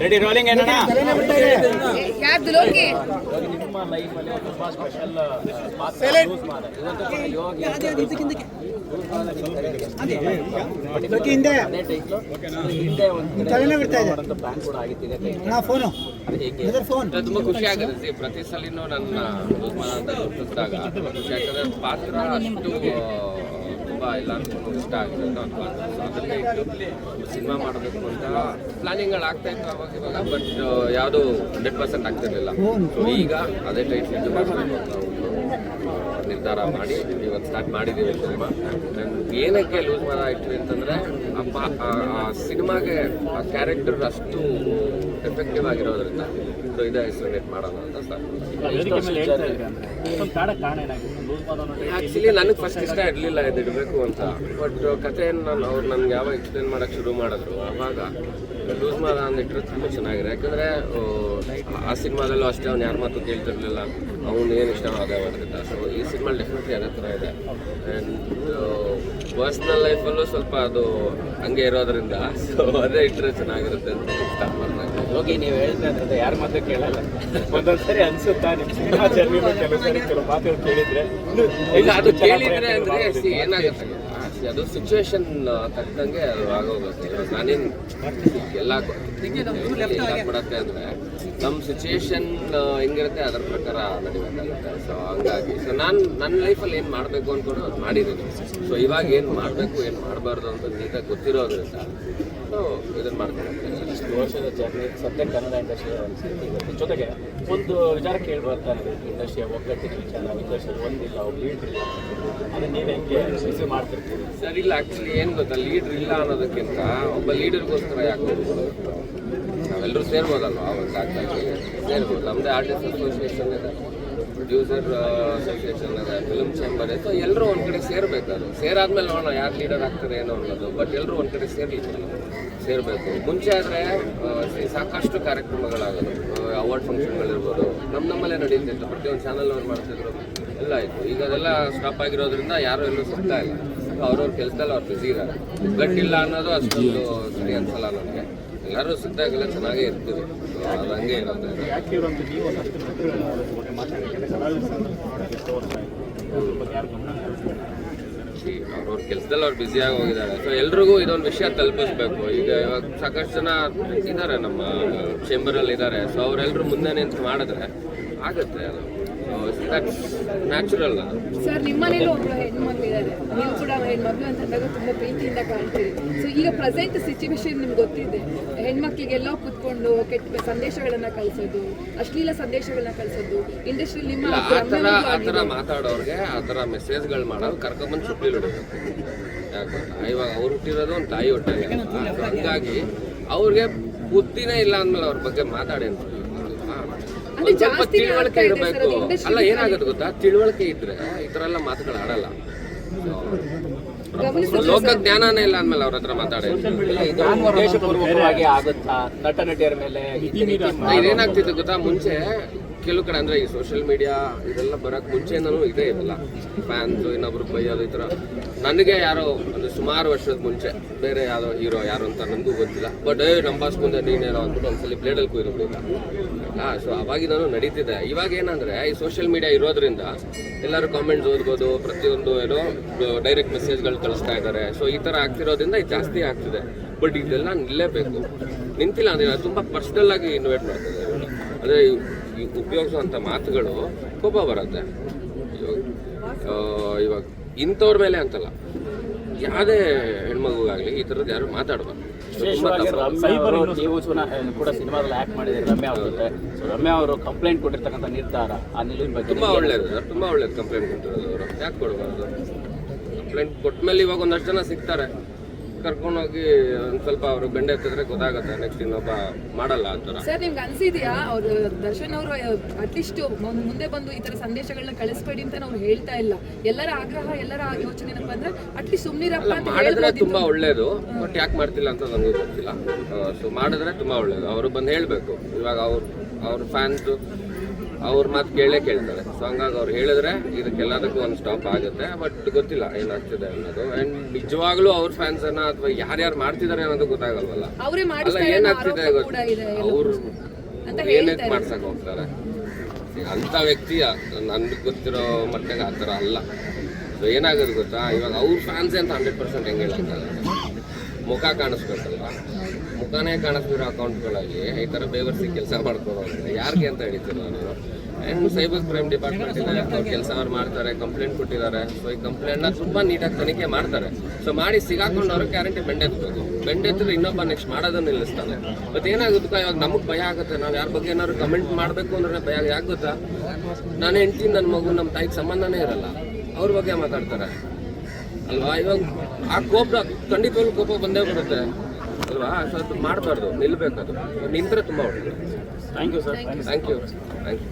Ready rolling ತುಂಬಾ ಖುಷಿ ಆಗುತ್ತೆ ಪ್ರತಿ ಸಲಿನೂ ನನ್ನ ಯಾಕಂದ್ರೆ ಪಾತ್ರ ತುಂಬ ಇಲ್ಲ ಅನ್ಕೊಂಡು ಇಷ್ಟ ಆಗಿರೋದು ಅನ್ಕೊಂಡು. ಒಂದು ಪಾತ್ರ ಸೊ ಇಟ್ಟು ಸಿನಿಮಾ ಮಾಡಬೇಕು ಅಂತ ಪ್ಲಾನಿಂಗ್ಗಳು ಆಗ್ತಾ ಇತ್ತು ಅವಾಗ ಇವಾಗ ಬಟ್ ಯಾವುದು ಹಂಡ್ರೆಡ್ ಪರ್ಸೆಂಟ್ ಆಗ್ತಿರ್ಲಿಲ್ಲ. ಸೊ ಈಗ ಅದೇ ಟೈಟ್ ಇದು ಮಾಡಬೇಕು ಅಂತ ಒಂದು ನಿರ್ಧಾರ ಮಾಡಿ ಇವತ್ತು ಸ್ಟಾರ್ಟ್ ಮಾಡಿದ್ದೀವಿ ಸಿನಿಮಾ. ಏನಕ್ಕೆ ಲೂಸ್ ಮಾಡ ಇಟ್ವಿ ಅಂತಂದ್ರೆ ಆ ಪಾ- ಆ- ಸಿನಿಮಾಗೆ ಆ ಕ್ಯಾರೆಕ್ಟರ್ ಅಷ್ಟು ಎಫೆಕ್ಟಿವ್ ಆಗಿರೋದ್ರಿಂದ. ಸೊ ಇದೇ ಹೆಸರು ಮಾಡೋಣ ಅಂತ ಸರ್ ಆ್ಯಕ್ಚುಲಿ ನನಗೆ ಫಸ್ಟ್ ಇಷ್ಟ ಇರಲಿಲ್ಲ ಇದು ಇಡಬೇಕು ಅಂತ. ಬಟ್ ಕಥೆಯನ್ನು ನಾನು ಅವ್ರು ನನ್ಗೆ ಯಾವಾಗ ಎಕ್ಸ್ಪ್ಲೇನ್ ಮಾಡೋಕ್ಕೆ ಶುರು ಮಾಡಿದ್ರು ಆವಾಗ ಲೂಸ್ ಮಾಡ ಅಂದಿಟ್ಟರೆ ತುಂಬ ಚೆನ್ನಾಗಿದೆ. ಯಾಕಂದರೆ ಆ ಸಿನಿಮಾದಲ್ಲೂ ಅಷ್ಟೇ ಅವ್ನು ಯಾರು ಮಾತು ಕೇಳ್ತಿರ್ಲಿಲ್ಲ. ಅವ್ನು ಏನು ಇಷ್ಟ ಅದೇ ಮಾಡ್ತಿದ್ದ ಸೊ ಈ ಸಿನಿಮಾ ಡೆಫಿನೆಟ್ಲಿ ಅದೇ ಥರ ಇದೆ. ಆ್ಯಂಡ್ ಪರ್ಸ್ನಲ್ ಲೈಫಲ್ಲೂ ಸ್ವಲ್ಪ ಅದು ಹಂಗೆ ಇರೋದ್ರಿಂದ ಸೊ ಅದೇ ಇಟ್ಟರೆ ಚೆನ್ನಾಗಿರುತ್ತೆ ಅಂತ ಇಷ್ಟ ಮಾಡ್ತಾರೆ ಹೋಗಿ ನೀವು ಹೇಳ್ತಾ ಯಾರ ಮಾತು ಕೇಳಲ್ಲ. ಒಂದೊಂದ್ಸರಿ ಅನ್ಸುತ್ತಾ ನಿಮ್ಮ ಸಿನಿಮಾ ಜರ್ನಿ ಕೆಲವು ಮಾತುಗಳು ಕೇಳಿದ್ರೆ. ಅದು ಕೇಳಿದ್ರೆ ಅಂದ್ರೆ ಏನಾಗುತ್ತೆ ಅದು ಸಿಚುವೇಶನ್ ತಕ್ಕಂಗೆ ಅದು ಆಗೋಗುತ್ತೆ. ಇವಾಗ ನಾನೇನು ಎಲ್ಲ ಕೊಡತ್ತೆ ಅಂದರೆ ನಮ್ಮ ಸಿಚುವೇಶನ್ ಹೆಂಗಿರುತ್ತೆ ಅದ್ರ ಪ್ರಕಾರ ನಡಿಬೇಕಾಗುತ್ತೆ ಸೊ ಹಂಗಾಗಿ ಸೊ ನಾನು ನನ್ನ ಲೈಫಲ್ಲಿ ಏನು ಮಾಡಬೇಕು ಅಂದ್ಕೊಂಡು ಅದು ಮಾಡಿದ್ದೀನಿ ಸೊ ಇವಾಗ ಏನು ಮಾಡಬೇಕು ಏನು ಮಾಡಬಾರ್ದು ಅಂತ ನೀಟಾಗಿ ಗೊತ್ತಿರೋದ್ರಿಂದ ಸೊ ಇದನ್ನ ಮಾಡ್ತಾರೆ. ಇಷ್ಟು ವರ್ಷದ ಜರ್ನಿ ಸದ್ಯ ಕನ್ನಡ ಇಂಡಸ್ಟ್ರಿ ಇವತ್ತು ಜೊತೆಗೆ ಒಂದು ವಿಚಾರ ಕೇಳಿ ಬರ್ತಾರೆ ಇಂಡಸ್ಟ್ರಿಯ ಒಗ್ಗಟ್ಟಿನ ವಿಚಾರ ಇಂಡಸ್ಟ್ರಿ ಒಂದಿಲ್ಲ ಒಬ್ಬ ಲೀಡರ್ ಇಲ್ಲ. ಅದನ್ನ ನೀವು ಹೆಂಗೆ ರಿಸೀವ್ ಮಾಡ್ತಿರ್ತೀವಿ ಸರ್, ಇಲ್ಲ ಆ್ಯಕ್ಚುಲಿ ಏನು ಗೊತ್ತಾ ಲೀಡ್ರ್ ಇಲ್ಲ ಅನ್ನೋದಕ್ಕಿಂತ ಒಬ್ಬ ಲೀಡರ್ಗೋಸ್ಕರ ಯಾಕೆ ಹೋಗ್ಬೋದು ಸೇರ್ಬೋದಲ್ವ? ಒಂದು ಜಾಗದಲ್ಲಿ ಸೇರ್ಬೋದು. ನಮ್ಮದೇ ಆರ್ಟಿಸ್ಟ್ ಅಸೋಸಿಯೇಷನ್ ಇದೆ ಪ್ರೊಡ್ಯೂಸರ್ ಅಸೋಸಿಯೇಷನ್ ಇದೆ ಫಿಲ್ಮ್ ಚೇಂಬರ್ ಇದೆ. ಎಲ್ಲರೂ ಒಂದು ಕಡೆ ಸೇರಬೇಕು ಅದು ಸೇರಾದ್ಮೇಲೆ ನೋಡೋಣ ಯಾರು ಲೀಡರ್ ಆಗ್ತಾರೆ ಏನೋ ಅನ್ನೋದು ಬಟ್ ಎಲ್ಲರೂ ಒಂದು ಕಡೆ ಸೇರಲಿಲ್ಲ ಸೇರಬೇಕು. ಮುಂಚೆ ಆದರೆ ಸಾಕಷ್ಟು ಕಾರ್ಯಕ್ರಮಗಳಾಗೋದು. ಅವಾರ್ಡ್ ಫಂಕ್ಷನ್ಗಳಿರ್ಬೋದು ನಮ್ಮ ನಮ್ಮಲ್ಲೇ ನಡೀತಿತ್ತು ಪ್ರತಿಯೊಂದು ಚಾನಲ್ ಅವ್ರು ಮಾಡ್ತಿದ್ರು, ಎಲ್ಲ ಆಯಿತು. ಈಗ ಅದೆಲ್ಲ ಸ್ಟಾಪ್ ಆಗಿರೋದ್ರಿಂದ ಯಾರು ಎಲ್ಲೂ ಸಿಗ್ತಾ ಇಲ್ಲ. ಅವ್ರವ್ರ ಕೆಲಸದಲ್ಲಿ ಅವ್ರು ಬಿಸಿ ಇದ್ದಾರೆ. ಗಟ್ಟಿಲ್ಲ ಅನ್ನೋದು ಅಷ್ಟೊಂದು ಸರಿ ಅನ್ಸಲ್ಲ ನನಗೆ ಎಲ್ಲರೂ ಸಿದ್ಧಾಗೆಲ್ಲ ಚೆನ್ನಾಗೇ ಇರ್ತೀವಿ ಅದಂಗೆ ಇರೋದು? ಅವ್ರವ್ರ ಕೆಲಸದಲ್ಲಿ ಅವ್ರು ಬ್ಯುಸಿಯಾಗಿ ಹೋಗಿದ್ದಾರೆ. ಸೊ ಎಲ್ರಿಗೂ ಇದೊಂದು ವಿಷಯ ತಲುಪಿಸ್ಬೇಕು. ಈಗ ಇವಾಗ ಸಾಕಷ್ಟು ಜನ ಇದ್ದಾರೆ ನಮ್ಮ ಚೇಂಬರಲ್ಲಿ ಇದ್ದಾರೆ. ಸೊ ಅವರೆಲ್ಲರೂ ಮುಂದೆ ನಿಂತು ಮಾಡಿದ್ರೆ ಆಗುತ್ತೆ ಅದು. ನ್ಯಾಚುರಲ್ ಸರ್ ನಿಮ್ಮನೇಲೂ ಒಬ್ಬರು ಹೆಣ್ಮಕ್ಳಿದ್ದಾರೆ ನೀವು ಕೂಡ ಹೆಣ್ಮಕ್ಳು ಅಂತಂದಾಗ ತುಂಬ ಪ್ರೀತಿಯಿಂದ ಕಾಣ್ತೀರಿ. ಸೊ ಈಗ ಪ್ರೆಸೆಂಟ್ ಸಿಚುವೇಶನ್ ನಿಮ್ಗೆ ಗೊತ್ತಿದೆ. ಹೆಣ್ಮಕ್ಳಿಗೆಲ್ಲ ಕುತ್ಕೊಂಡು ಕೆಟ್ಟ ಸಂದೇಶಗಳನ್ನ ಕಳಿಸೋದು ಅಶ್ಲೀಲ ಸಂದೇಶಗಳನ್ನ ಕಳಿಸೋದು ಇಂಡಸ್ಟ್ರಿ ನಿಮ್ಮ ಆ ಥರ. ಮಾತಾಡೋರಿಗೆ ಆ ಥರ ಮೆಸೇಜ್ಗಳು ಮಾಡೋದು ಕರ್ಕೊಂಬಂದು ಸುಟ್ಟಿ ಯಾಕೆ? ಇವಾಗ ಅವ್ರು ಹುಟ್ಟಿರೋದು ಒಂದು ತಾಯಿ ಹೊಟ್ಟೆ ಹಂಗಾಗಿ ಅವ್ರಿಗೆ ಬುದ್ಧಿನೇ ಇಲ್ಲ ಅಂದ್ಮೇಲೆ ಅವ್ರ ಬಗ್ಗೆ ಮಾತಾಡೇನು. ಸ್ವಲ್ಪ ತಿಳುವಳಿಕೆ ಇರಬೇಕು. ಅಲ್ಲ ಏನಾಗುತ್ತೆ ಗೊತ್ತಾ? ತಿಳುವಳಿಕೆ ಇದ್ರೆ ಈ ಥರ ಎಲ್ಲ ಮಾತುಗಳು ಆಡಲ್ಲ ಲೋಕ ಜ್ಞಾನನೇ ಇಲ್ಲ ಅಂದ್ಮೇಲೆ ಅವ್ರ ಹತ್ರ ಮಾತಾಡಿ ಆಗುತ್ತಾ? ನಟ ನಟಿಯರ ಮೇಲೆ ಇದೇನಾಗ್ತಿತ್ತು ಗೊತ್ತಾ? ಮುಂಚೆ ಕೆಲವು ಕಡೆ ಅಂದ್ರೆ ಈ ಸೋಷಿಯಲ್ ಮೀಡಿಯಾ ಇದೆಲ್ಲ ಬರಕ್ ಮುಂಚೆನೂ ಇದೆ ಇದೆಲ್ಲ ಫ್ಯಾನ್ಸ್ ಇನ್ನೊಬ್ರು ಬೈಯೋದು ಈ ಥರ ನನಗೆ ಯಾರೋ ಅಂದ್ರೆ ಸುಮಾರು ವರ್ಷದ ಮುಂಚೆ, ಬೇರೆ ಯಾರೋ ಹೀರೋ ಯಾರು ಅಂತ ನನಗೂ ಗೊತ್ತಿಲ್ಲ. ಬಟ್ ನಮ್ಮ ಬಾಸ್ ಮುಂದೆ ನೀನೇನೋ ಅಂದ್ಬಿಟ್ಟು ಒಂದ್ಸಲಿ ಪ್ಲೇಡಲ್ಲಿ ಕುಯ್ದುಬಿಡಿಲ್ಲ ಆ ಸೊ ನಾನು ನಡೀತಿದೆ. ಇವಾಗ ಏನಂದ್ರೆ, ಈ ಸೋಷಿಯಲ್ ಮೀಡಿಯಾ ಇರೋದ್ರಿಂದ ಎಲ್ಲರೂ ಕಾಮೆಂಟ್ಸ್ ಓದ್ಬೋದು, ಪ್ರತಿಯೊಂದು ಏನೋ ಡೈರೆಕ್ಟ್ ಮೆಸೇಜ್ಗಳು ಕಳಿಸ್ತಾ ಇದ್ದಾರೆ. ಸೊ ಈ ಥರ ಆಗ್ತಿರೋದ್ರಿಂದ ಇದು ಜಾಸ್ತಿ ಆಗ್ತಿದೆ. ಬಟ್ ಇದೆಲ್ಲ ನಿಲ್ಲೇಬೇಕು ನಿಂತಿಲ್ಲ ಅಂದ್ರೆ ಅದು ತುಂಬ ಪರ್ಸ್ನಲ್ ಆಗಿ ಇನ್ವೈಟ್ ಮಾಡ್ತಿದೆ ಅಂದರೆ ಉಪಯೋಗಿಸುವಂಥ ಮಾತುಗಳು ಕೋಪ ಬರುತ್ತೆ. ಇವಾಗ ಇಂಥವ್ರ ಮೇಲೆ ಅಂತಲ್ಲ. ಯಾವುದೇ ಹೆಣ್ಮಗುಗಾಗಲಿ ಈ ಥರದ್ದು ಯಾರು ಮಾತಾಡಬಾರ್ದು. ನೀವು ಕೂಡ ಸಿನಿಮಾದಲ್ಲಿ ಆಕ್ಟ್ ಮಾಡಿದ್ದೀರಿ ರಮ್ಯಾ ಅವ್ರ ಜೊತೆ. ರಮ್ಯಾ ಅವರು ಕಂಪ್ಲೇಂಟ್ ಕೊಟ್ಟಿರ್ತಕ್ಕಂಥ ನಿರ್ಧಾರ ಆ ನಿಲುವಿನ ಬಗ್ಗೆ ತುಂಬ ಒಳ್ಳೇದು ಸರ್ ತುಂಬ ಒಳ್ಳೇದು ಕಂಪ್ಲೇಂಟ್ ಕೊಟ್ಟಿರೋದು ಅವರು. ಯಾಕೆ ಕೊಡಬಾರ್ದು? ಕಂಪ್ಲೇಂಟ್ ಕೊಟ್ಟ ಮೇಲೆ ಇವಾಗ ಒಂದಷ್ಟು ಜನ ಸಿಗ್ತಾರೆ. ಕರ್ಕೊಂಡೋಗಿ ಒಂದ್ ಸ್ವಲ್ಪ ಅವರು ಬೆಂಡೆ ಎತ್ತಿದ್ರೆ ಗೊತ್ತಾಗುತ್ತೆ ನೆಕ್ಸ್ಟ್ ಇನ್ನೊಬ್ಬ ಮಾಡಲ್ಲ ಆ ಥರ. ಸರ್ ನಿಮ್ಗೆ ಅನ್ಸಿದ್ಯಾ? ಅವ್ರು ದರ್ಶನ್ ಅವರು ಅಟ್ಲೀಸ್ಟ್ ಮುಂದೆ ಬಂದು ಈ ತರ ಸಂದೇಶಗಳನ್ನ ಕಳಿಸ್ಬೇಡಿ ಅಂತ ಅವ್ರು ಹೇಳ್ತಾ ಇಲ್ಲ. ಎಲ್ಲರ ಆಗ್ರಹ ಎಲ್ಲರ ಯೋಚನೆ ಏನಪ್ಪ ಅಂದ್ರೆ ಅಟ್ಲೀಸ್ಟ್ ಸುಮ್ನಿರಪ್ಪ ಅಂತ ಮಾಡಿದ್ರೆ ತುಂಬಾ ಒಳ್ಳೇದು ಬಟ್ ಯಾಕೆ ಮಾಡ್ತಿಲ್ಲ ಅಂತ ನನಗೂ ಗೊತ್ತಿಲ್ಲ. ಸೊ ಮಾಡಿದ್ರೆ ತುಂಬಾ ಒಳ್ಳೇದು. ಅವರು ಬಂದು ಹೇಳಬೇಕು. ಇವಾಗ ಅವ್ರು ಅವ್ರ ಫ್ಯಾನ್ಸು ಅವ್ರ ಮಾತು ಕೇಳೇ ಕೇಳ್ತಾರೆ. ಸೊ ಹಂಗಾಗಿ ಅವ್ರು ಹೇಳಿದ್ರೆ ಇದಕ್ಕೆಲ್ಲದಕ್ಕೂ ಒಂದು ಸ್ಟಾಪ್ ಆಗುತ್ತೆ. ಬಟ್ ಗೊತ್ತಿಲ್ಲ ಏನಾಗ್ತಿದೆ ಅನ್ನೋದು. ಆ್ಯಂಡ್ ನಿಜವಾಗ್ಲೂ ಅವ್ರ ಫ್ಯಾನ್ಸ್ ಅನ್ನ ಅಥವಾ ಯಾರ್ಯಾರು ಮಾಡ್ತಿದ್ದಾರೆ ಅನ್ನೋದು ಗೊತ್ತಾಗಲ್ವಲ್ಲ? ಅಲ್ಲ ಏನಾಗ್ತಿದೆ ಅವ್ರು ಏನಕ್ಕೆ ಮಾಡ್ಸಕ್ ಹೋಗ್ತಾರೆ. ಅಂತ ವ್ಯಕ್ತಿ ನನ್ಗೆ ಗೊತ್ತಿರೋ ಮಟ್ಟಿಗೆ ಆ ಥರ ಅಲ್ಲ. ಸೊ ಏನಾಗೋದು ಗೊತ್ತಾ? ಇವಾಗ ಅವ್ರ ಫ್ಯಾನ್ಸ್ ಅಂತ ಹಂಡ್ರೆಡ್ ಪರ್ಸೆಂಟ್ ಹೆಂಗೆ ಹೇಳ್ತಾರೆ ಮುಖ ಕಾಣಿಸ್ಬೇಕಲ್ವಾ? ಮುಖನೇ ಕಾಣಿಸ್ತಿರೋ ಅಕೌಂಟ್ಗಳಲ್ಲಿ ಈ ಥರ ಬೇವರ್ಸಿ ಕೆಲಸ ಮಾಡ್ಕೊಡೋದು ಯಾರಿಗೆ ಅಂತ ಹೇಳ್ತೀನಿ ನಾನು ಆ್ಯಂಡ್ ಸೈಬರ್ ಕ್ರೈಮ್ ಡಿಪಾರ್ಟ್ಮೆಂಟ್ ಇದೆ ಅವ್ರು ಕೆಲಸ ಅವ್ರು ಮಾಡ್ತಾರೆ ಕಂಪ್ಲೇಂಟ್ ಕೊಟ್ಟಿದ್ದಾರೆ. ಸೊ ಈ ಕಂಪ್ಲೇಂಟ್ನ ತುಂಬ ನೀಟಾಗಿ ತನಿಖೆ ಮಾಡ್ತಾರೆ. ಸೊ ಮಾಡಿ ಸಿಗಾಕೊಂಡವ್ರು ಗ್ಯಾರಂಟಿ ಬೆಂಡೆತ್ಬೇಕು ಬೆಂಡೆತ್ತಿದ್ರೆ ಇನ್ನೊಬ್ಬ ನೆಕ್ಸ್ಟ್ ಮಾಡೋದನ್ನು ನಿಲ್ಲಿಸ್ತಾನೆ. ಬಟ್ ಏನಾಗುತ್ತೆ ಇವಾಗ ನಮಗೆ ಭಯ ಆಗುತ್ತೆ. ನಾವು ಯಾರ ಬಗ್ಗೆ ಏನಾದ್ರು ಕಮೆಂಟ್ ಮಾಡಬೇಕು ಅಂದ್ರೆ ಭಯ ಯಾಕೆ ಗೊತ್ತಾ? ನಾನು ಹೆಂಡ್ತೀನಿ ನನ್ನ ಮಗು ನಮ್ಮ ತಾಯಿಗೆ ಸಂಬಂಧನೇ ಇರಲ್ಲ. ಅವ್ರ ಬಗ್ಗೆ ಮಾತಾಡ್ತಾರೆ. ಅಲ್ವಾ? ಇವಾಗ ಆ ಕೋಪ, ಖಂಡಿತವಾಗ್ಲೂ ಕೋಪ ಬಂದೇ ಬರುತ್ತೆ. ಅಲ್ವಾ? ಸೊ ಅದು ಮಾಡಬಾರ್ದು ನಿಲ್ಬೇಕು ಅದು ನಿಂತರೆ ತುಂಬಾ ಒಳ್ಳೆಯದು thank you sir thank you thank you